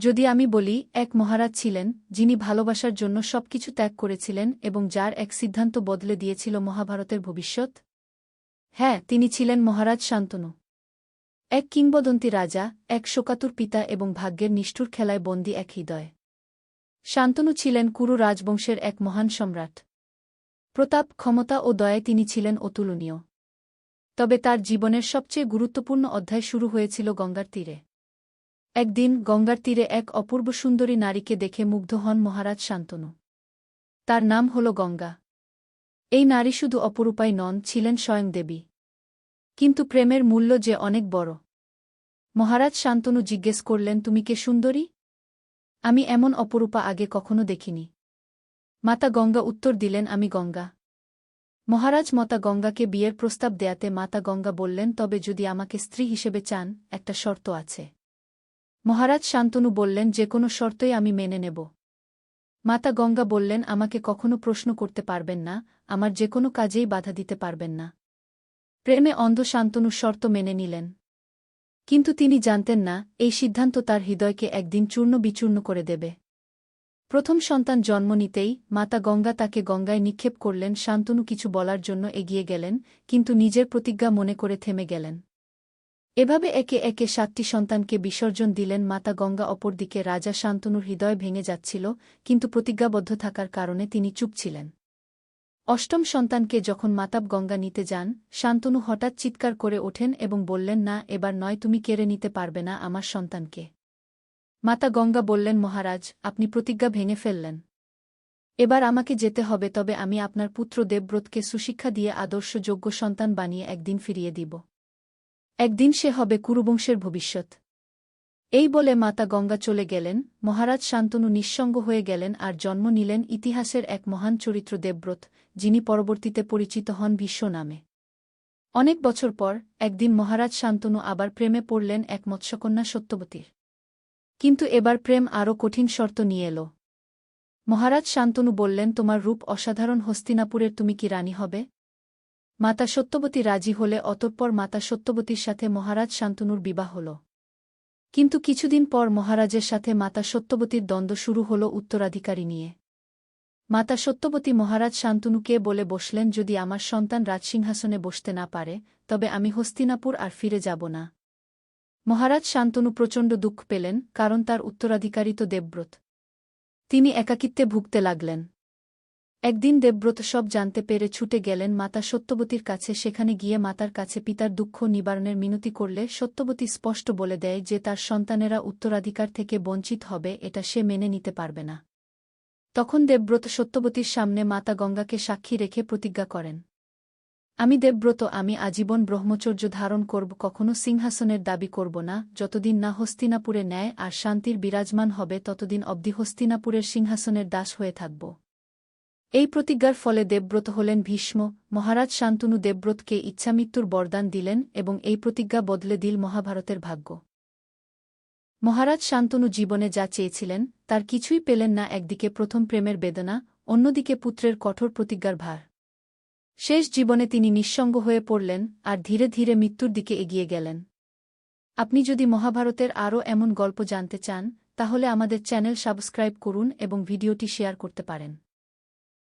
যদি আমি বলি, এক মহারাজ ছিলেন, যিনি ভালোবাসার জন্য সবকিছু ত্যাগ করেছিলেন এবং যার এক সিদ্ধান্ত বদলে দিয়েছিল মহাভারতের ভবিষ্যৎ? হ্যাঁ তিনি ছিলেন মহারাজ শান্তনু। এক কিংবদন্তি রাজা, এক শোকাতুর পিতা এবং ভাগ্যের নিষ্ঠুর খেলায় বন্দী এক হৃদয়। শান্তনু ছিলেন কুরু রাজবংশের এক মহান সম্রাট। প্রতাপ, ক্ষমতা ও দয়ায় তিনি ছিলেন অতুলনীয়। তবে তার জীবনের সবচেয়ে গুরুত্বপূর্ণ অধ্যায় শুরু হয়েছিল গঙ্গার তীরে। একদিন গঙ্গার তীরে এক অপূর্ব সুন্দরী নারীকে দেখে মুগ্ধ হন মহারাজ শান্তনু। তার নাম হল গঙ্গা। এই নারী শুধু অপরূপাই নন, ছিলেন স্বয়ং দেবী। কিন্তু প্রেমের মূল্য যে অনেক বড়। মহারাজ শান্তনু জিজ্ঞেস করলেন, তুমি কে সুন্দরী? আমি এমন অপরূপা আগে কখনো দেখিনি। মাতা গঙ্গা উত্তর দিলেন, আমি গঙ্গা। মহারাজ, মাতা গঙ্গাকে বিয়ের প্রস্তাব দেয়াতে মাতা গঙ্গা বললেন, তবে যদি আমাকে স্ত্রী হিসেবে চান, একটা শর্ত আছে। মহারাজ শান্তনু বললেন, যে কোনো শর্তই আমি মেনে নেব। মাতা গঙ্গা বললেন, আমাকে কখনো প্রশ্ন করতে পারবেন না, আমার যে কোনো কাজেই বাধা দিতে পারবেন না। প্রেমে অন্ধ শান্তনু শর্ত মেনে নিলেন। কিন্তু তিনি জানতেন না, এই সিদ্ধান্ত তার হৃদয়কে একদিন চূর্ণ বিচূর্ণ করে দেবে। প্রথম সন্তান জন্ম নিতেই মাতা গঙ্গা তাকে গঙ্গায় নিক্ষেপ করলেন, শান্তনু কিছু বলার জন্য এগিয়ে গেলেন, কিন্তু নিজের প্রতিজ্ঞা মনে করে থেমে গেলেন। এভাবে একে একে সাতটি সন্তানকে বিসর্জন দিলেন, মাতা গঙ্গা অপরদিকে রাজা শান্তনুর হৃদয় ভেঙে যাচ্ছিল, কিন্তু প্রতিজ্ঞাবদ্ধ থাকার কারণে তিনি চুপ ছিলেন। অষ্টম সন্তানকে যখন মাতাব গঙ্গা নিতে যান, শান্তনু হঠাৎ চিৎকার করে ওঠেন এবং বললেন, না, এবার নয়, তুমি কেড়ে নিতে পারবে না আমার সন্তানকে। মাতা গঙ্গা বললেন, মহারাজ, আপনি প্রতিজ্ঞা ভেঙে ফেললেন। এবার আমাকে যেতে হবে, তবে আমি আপনার পুত্র দেবব্রতকে সুশিক্ষা দিয়ে আদর্শযোগ্য সন্তান বানিয়ে একদিন ফিরিয়ে দিব। একদিন সে হবে কুরুবংশের ভবিষ্যৎ। এই বলে মাতা গঙ্গা চলে গেলেন, মহারাজ শান্তনু নিঃসঙ্গ হয়ে গেলেন আর জন্ম নিলেন ইতিহাসের এক মহান চরিত্র দেবব্রত, যিনি পরবর্তীতে পরিচিত হন বিশ্ব নামে। অনেক বছর পর, একদিন মহারাজ শান্তনু আবার প্রেমে পড়লেন এক মৎস্যকন্যা সত্যবতীর। কিন্তু এবার প্রেম আরও কঠিন শর্ত নিয়ে এল। মহারাজ শান্তনু বললেন, তোমার রূপ অসাধারণ হস্তিনাপুরের তুমি কি রানী হবে? মাতা সত্যবতী রাজি হলে অতঃপর মাতা সত্যবতীর সাথে মহারাজ শান্তনুর বিবাহ হল। কিন্তু কিছুদিন পর মহারাজের সাথে মাতা সত্যবতীর দ্বন্দ্ব শুরু হল উত্তরাধিকারী নিয়ে। মাতা সত্যবতী মহারাজ শান্তনুকে বলে বসলেন, যদি আমার সন্তান রাজসিংহাসনে বসতে না পারে, তবে আমি হস্তিনাপুর আর ফিরে যাব না মহারাজ শান্তনু প্রচণ্ড দুঃখ পেলেন, কারণ তার উত্তরাধিকারী তো দেবব্রত। তিনি একাকিত্বে ভুগতে লাগলেন। একদিন দেবব্রত সব জানতে পেরে ছুটে গেলেন মাতা সত্যবতীর কাছে, সেখানে গিয়ে মাতার কাছে পিতার দুঃখ নিবারণের মিনতি করলে সত্যবতী স্পষ্ট বলে দেয় যে তার সন্তানেরা উত্তরাধিকার থেকে বঞ্চিত হবে, এটা সে মেনে নিতে পারবে না। তখন দেবব্রত সত্যবতীর সামনে মাতা গঙ্গাকে সাক্ষী রেখে প্রতিজ্ঞা করেন। আমি দেবব্রত, আমি আজীবন ব্রহ্মচর্য ধারণ করব, কখনো সিংহাসনের দাবি করব না, যতদিন না হস্তিনাপুরে ন্যায় আর শান্তির বিরাজমান হবে, ততদিন অবধি হস্তিনাপুরের সিংহাসনের দাস হয়ে থাকব। এই প্রতিজ্ঞার ফলে দেবব্রত হলেন ভীষ্ম, মহারাজ শান্তনু দেবব্রতকে ইচ্ছামৃত্যুর বরদান দিলেন এবং এই প্রতিজ্ঞা বদলে দিল মহাভারতের ভাগ্য। মহারাজ শান্তনু জীবনে যা চেয়েছিলেন, তার কিছুই পেলেন না একদিকে প্রথম প্রেমের বেদনা, অন্যদিকে পুত্রের কঠোর প্রতিজ্ঞার ভার। শেষ জীবনে তিনি নিঃসঙ্গ হয়ে পড়লেন আর ধীরে ধীরে মৃত্যুর দিকে এগিয়ে গেলেন। আপনি যদি মহাভারতের আরও এমন গল্প জানতে চান, তাহলে আমাদের চ্যানেল সাবস্ক্রাইব করুন এবং ভিডিওটি শেয়ার করতে পারেন।